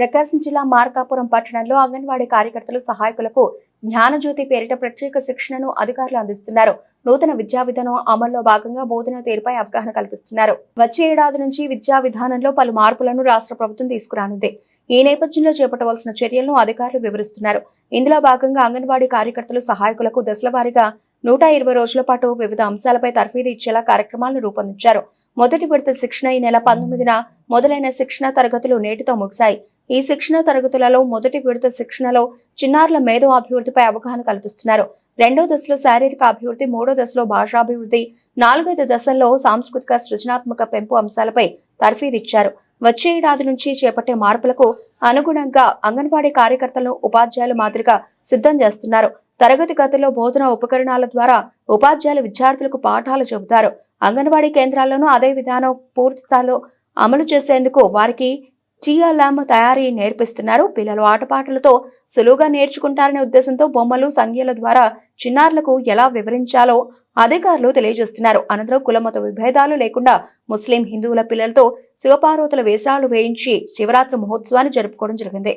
ప్రకాశం జిల్లా మార్కాపురం పట్టణంలో అంగన్వాడీ కార్యకర్తలు సహాయకులకు జ్ఞానజ్యోతి పేరిట ప్రత్యేక శిక్షణను అధికారులు అందిస్తున్నారు. నూతన విద్యా విధానం అమల్లో భాగంగా బోధన తీరుపై అవగాహన కల్పిస్తున్నారు. వచ్చే ఏడాది నుంచి విద్యా విధానంలో పలు మార్పులను రాష్ట్ర ప్రభుత్వం తీసుకురానుంది. ఈ నేపథ్యంలో చేపట్టవలసిన చర్యలను అధికారులు వివరిస్తున్నారు. ఇందులో భాగంగా అంగన్వాడీ కార్యకర్తలు సహాయకులకు దశలవారీగా నూట ఇరవై రోజుల పాటు వివిధ అంశాలపై తర్ఫీదు ఇచ్చేలా కార్యక్రమాలను రూపొందించారు. మొదటి విడత శిక్షణ ఈ నెల పంతొమ్మిదిన మొదలైన శిక్షణ తరగతులు నేటితో ముగిశాయి. ఈ శిక్షణ తరగతులలో మొదటి విడత శిక్షణలో చిన్నారుల మేధో అభివృద్ధిపై అవగాహన కల్పిస్తున్నారు. రెండో దశలో శారీరక అభివృద్ధి మూడో దశలో భాషాభివృద్ధి నాలుగైదు దశల్లో సాంస్కృతిక సృజనాత్మక పెంపు అంశాలపై తర్ఫీదిచ్చారు. వచ్చే ఏడాది నుంచి చేపట్టే మార్పులకు అనుగుణంగా అంగన్వాడీ కార్యకర్తలను ఉపాధ్యాయుల మాదిరిగా సిద్ధం చేస్తున్నారు. తరగతి గదిలో బోధన ఉపకరణాల ద్వారా ఉపాధ్యాయులు విద్యార్థులకు పాఠాలు చెబుతారు. అంగన్వాడీ కేంద్రాల్లోనూ అదే విధానం పూర్తి స్థాయిలో అమలు చేసేందుకు వారికి టీఎల్ఎం తయారీ నేర్పిస్తున్నారు. పిల్లలు ఆటపాటలతో సులువుగా నేర్చుకుంటారనే ఉద్దేశంతో బొమ్మలు సంఖ్యల ద్వారా చిన్నారులకు ఎలా వివరించాలో అధికారులు తెలియజేస్తున్నారు. అనంతరం కులమత విభేదాలు లేకుండా ముస్లిం హిందువుల పిల్లలతో శివపార్వతుల వేషాలు వేయించి శివరాత్రి మహోత్సవాన్ని జరుపుకోవడం జరిగింది.